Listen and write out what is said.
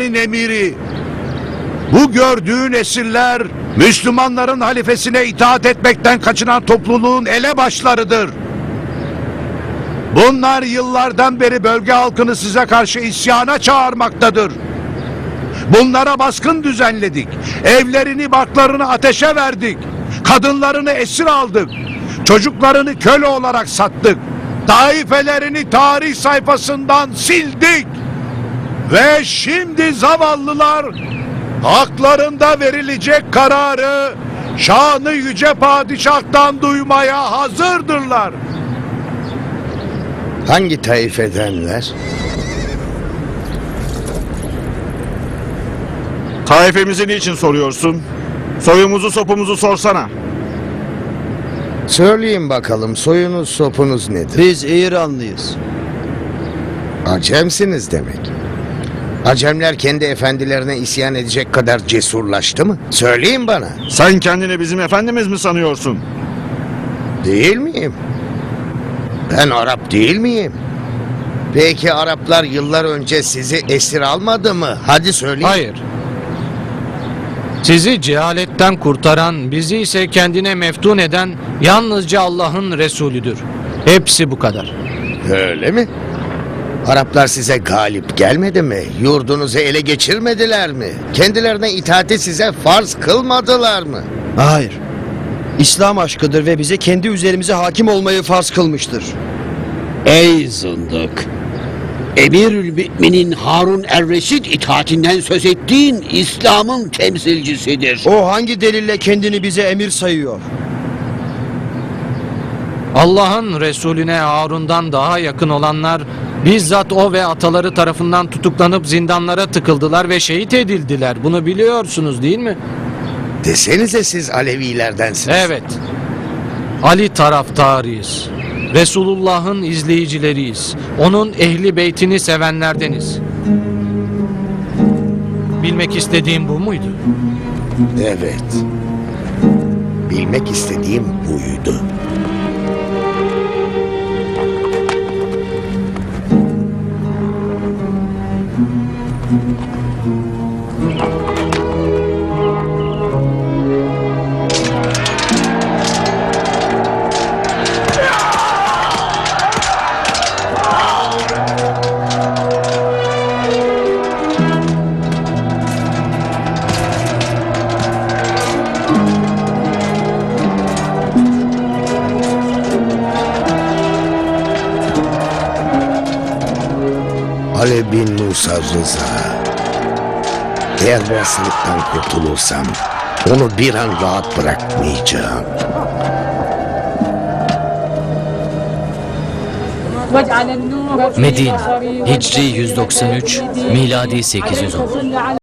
emiri. Bu gördüğün esirler Müslümanların halifesine itaat etmekten kaçınan topluluğun elebaşlarıdır. Bunlar yıllardan beri bölge halkını size karşı isyana çağırmaktadır. Bunlara baskın düzenledik. Evlerini, barklarını ateşe verdik. Kadınlarını esir aldık. Çocuklarını köle olarak sattık. Taifelerini tarih sayfasından sildik. Ve şimdi zavallılar haklarında verilecek kararı şanı yüce padişahtan duymaya hazırdırlar. Hangi taifedenler? Taifemizi niçin soruyorsun? Soyumuzu sopumuzu sorsana. Söyleyin bakalım soyunuz sopunuz nedir? Biz İranlıyız. Acemsiniz demek. Acemler kendi efendilerine isyan edecek kadar cesurlaştı mı? Söyleyin bana. Sen kendini bizim efendimiz mi sanıyorsun? Değil miyim? Ben Arap değil miyim? Peki Araplar yıllar önce sizi esir almadı mı? Hadi söyleyin. Hayır. Sizi cehaletten kurtaran, bizi ise kendine meftun eden yalnızca Allah'ın Resulüdür. Hepsi bu kadar. Öyle mi? Araplar size galip gelmedi mi? Yurdunuzu ele geçirmediler mi? Kendilerine itaati size farz kılmadılar mı? Hayır. İslam aşkıdır ve bize kendi üzerimize hakim olmayı farz kılmıştır. Ey zındık! Emirül Mü'minin Harun Er-Reşid itaatinden söz ettiğin İslam'ın temsilcisidir. O hangi delille kendini bize emir sayıyor? Allah'ın Resulüne Harun'dan daha yakın olanlar bizzat o ve ataları tarafından tutuklanıp zindanlara tıkıldılar ve şehit edildiler. Bunu biliyorsunuz değil mi? Desenize siz Alevilerdensiniz. Evet. Ali taraftarıyız. Resulullah'ın izleyicileriyiz. Onun ehli beytini sevenlerdeniz. Bilmek istediğim bu muydu? Evet. Bilmek istediğim buydu. Ali bin Musa Rıza. Eğer bu hastalıktan kurtulursam onu bir an rahat bırakmayacağım. Medine Hicri 193 Miladi 810